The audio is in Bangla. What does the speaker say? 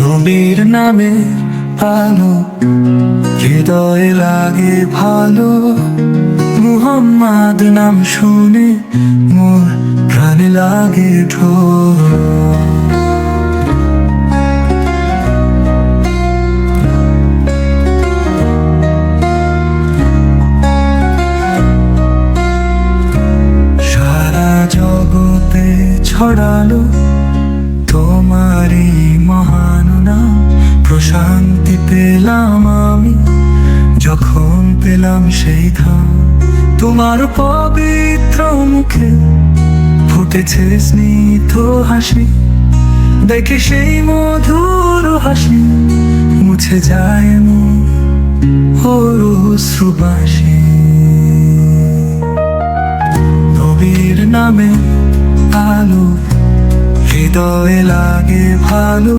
নবীর নামে আলো হৃদয়ে লাগে ভালো। মুহাম্মাদ নাম শুনে মোর প্রাণে লাগে ঢোল। সারা জগতে ছড়ালো প্রশান্তি পেলাম আমি, যখন পেলাম সেই ধাম তোমার পবিত্র মুখে ফুটেছে স্নিগ্ধ হাসি, দেখে সেই মধুর হাসি মুছে যায় সুবাসী। নবীর নামে আলো, হৃদয়ে লাগে ভালো।